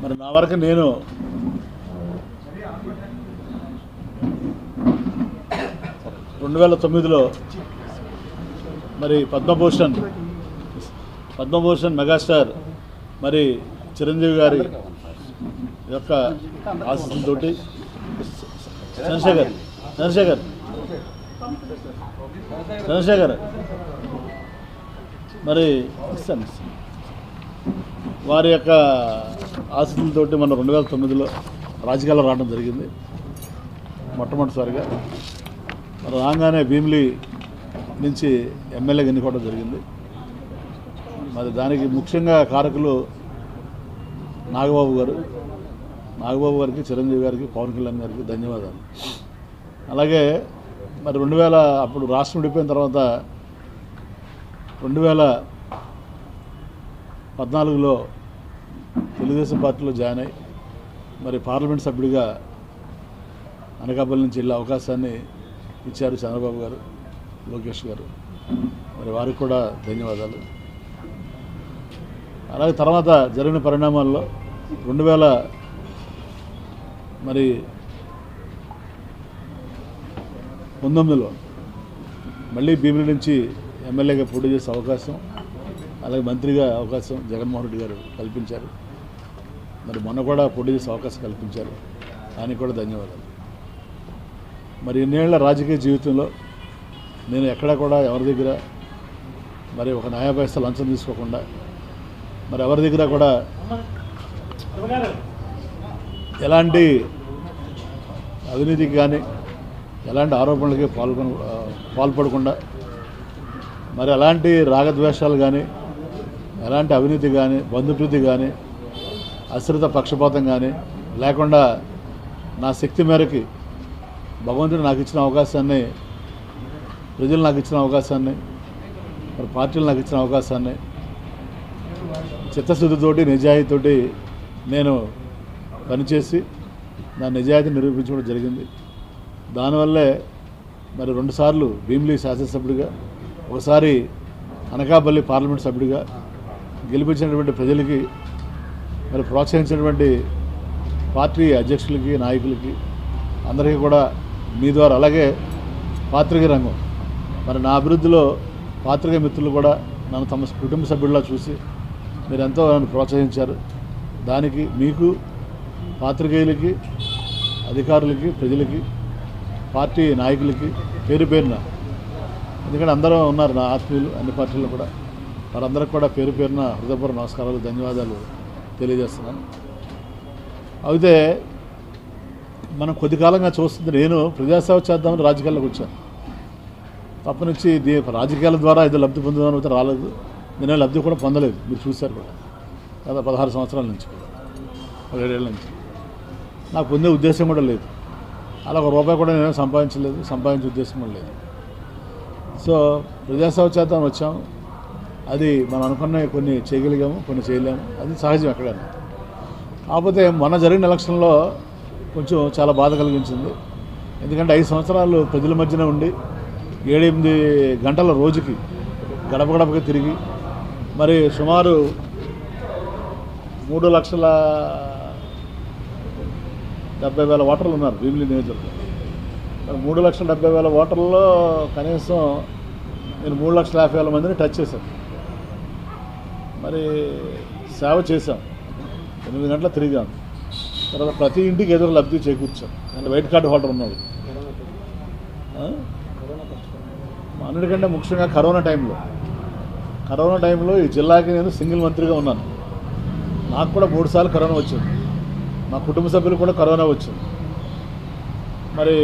మరి నా వరకు నేను రెండు వేల తొమ్మిదిలో మరి పద్మభూషణ్ పద్మభూషణ్ మెగాస్టార్ మరి చిరంజీవి గారి యొక్క ఆశీస్సులతోటి చంద్రశేఖర్ చంద్రశేఖర్ చంద్రశేఖర్ మరి. వారి యొక్క ఆశీస్సులతోటి మనం రెండు వేల తొమ్మిదిలో రాజకీయాల్లో రావడం జరిగింది. మొట్టమొదటిసారిగా రాగానే భీమిలి నుంచి ఎమ్మెల్యేగా ఎన్నుకోవడం జరిగింది. మరి దానికి ముఖ్యంగా కారకులు నాగబాబు గారు నాగబాబు గారికి చిరంజీవి గారికి పవన్ కళ్యాణ్ గారికి ధన్యవాదాలు. అలాగే మరి రెండు వేల అప్పుడు రాష్ట్రం విడిపోయిన తర్వాత రెండు వేల పద్నాలుగులో తెలుగుదేశం పార్టీలో జాయిన్ అయ్యి మరి పార్లమెంట్ సభ్యుడిగా అనకాపల్లి నుంచి వెళ్ళే అవకాశాన్ని ఇచ్చారు చంద్రబాబు గారు లోకేష్ గారు. మరి వారికి కూడా ధన్యవాదాలు. అలాగే తర్వాత జరిగిన పరిణామాల్లో రెండు వేల మరి పంతొమ్మిదిలో మళ్ళీ భీమిలి నుంచి ఎమ్మెల్యేగా పోటీ చేసే అవకాశం అలాగే మంత్రిగా అవకాశం జగన్మోహన్ రెడ్డి గారు కల్పించారు. మరి మొన్న కూడా పొడి చేసే అవకాశం కల్పించారు. దానికి కూడా ధన్యవాదాలు. మరి ఇన్నేళ్ళ రాజకీయ జీవితంలో నేను ఎక్కడ కూడా ఎవరి దగ్గర మరి ఒక న్యాయ లంచం తీసుకోకుండా మరి ఎవరి దగ్గర కూడా ఎలాంటి అవినీతికి కానీ ఎలాంటి ఆరోపణలకి పాల్గొన పాల్పడకుండా మరి ఎలాంటి రాగద్వేషాలు కానీ ఎలాంటి అవినీతి కానీ బంధుప్రీతి కానీ అశ్రిత పక్షపాతం కానీ లేకుండా నా శక్తి మేరకి భగవంతుడు నాకు ఇచ్చిన అవకాశాన్ని ప్రజలు నాకు ఇచ్చిన అవకాశాన్ని మరి పార్టీలు నాకు ఇచ్చిన అవకాశాన్ని చిత్తశుద్ధితోటి నిజాయితీతోటి నేను పనిచేసి నా నిజాయితీ నిరూపించడం జరిగింది. దానివల్లే మరి రెండుసార్లు భీమిలి శాసనసభ్యుడిగా ఒకసారి అనకాపల్లి పార్లమెంట్ సభ్యుడిగా గెలిపించినటువంటి ప్రజలకి మరి ప్రోత్సహించినటువంటి పార్టీ అధ్యక్షులకి నాయకులకి అందరికీ కూడా మీ ద్వారా అలాగే పాత్రిక రంగం. మరి నా అభివృద్ధిలో పాత్రిక మిత్రులు కూడా నన్ను తమ కుటుంబ సభ్యుల్లా చూసి మీరు ఎంతో నన్ను ప్రోత్సహించారు. దానికి మీకు పాత్రికేయులకి అధికారులకి ప్రజలకి పార్టీ నాయకులకి పేరు పేరున ఎందుకంటే అందరూ ఉన్నారు నా ఆత్మీయులు అన్ని పార్టీలు కూడా. వారందరికి కూడా పేరు పేరున హృదయపూర్వ నమస్కారాలు ధన్యవాదాలు. తెలియజేస్తున్నాను అయితే మనం కొద్ది కాలంగా చూస్తుంది నేను ప్రజాసేవ చేద్దామని రాజకీయాల్లోకి వచ్చాను. తప్ప నుంచి రాజకీయాల ద్వారా ఏదో లబ్ధి పొందుదామని అయితే రాలేదు. నేను లబ్ధి కూడా పొందలేదు. మీరు చూశారు కూడా. కదా పదహారు సంవత్సరాల నుంచి కూడా. పదిహేడేళ్ళ నుంచి. నాకు పొందే ఉద్దేశం కూడా లేదు. అలా ఒక రూపాయి కూడా నేను సంపాదించలేదు. సంపాదించే ఉద్దేశం కూడా లేదు. సో ప్రజాసేవ చేద్దామని వచ్చాం. అది మనం అనుకున్న కొన్ని చేయగలిగాము కొన్ని చేయలేము. అది సహజం ఎక్కడైనా. కాకపోతే మొన్న జరిగిన ఎలక్షన్లో కొంచెం చాలా బాధ కలిగించింది. ఎందుకంటే ఐదు సంవత్సరాలు ప్రజల మధ్యన ఉండి ఏడెనిమిది గంటల రోజుకి గడప గడపగా తిరిగి మరి సుమారు మూడు లక్షల డెబ్బై వేల ఓటర్లు ఉన్నారు భీమిలీ నియోజకవర్గం మూడు లక్షల డెబ్బై వేల ఓటర్లలో కనీసం నేను మూడు లక్షల యాభై వేల మందిని టచ్ చేశాను. మరి సేవ చేశాం. ఎనిమిది గంటల తిరిగాం. తర్వాత ప్రతి ఇంటికి ఎదురు లబ్ధి చేకూర్చాం. అంటే వైట్ కార్డు హోల్డర్ ఉన్నాడు. అన్నిటికంటే ముఖ్యంగా కరోనా టైంలో. కరోనా టైంలో ఈ జిల్లాకి నేను సింగిల్ మంత్రిగా ఉన్నాను. నాకు కూడా మూడు సార్లు కరోనా వచ్చింది. మా కుటుంబ సభ్యులు కూడా కరోనా వచ్చింది. మరి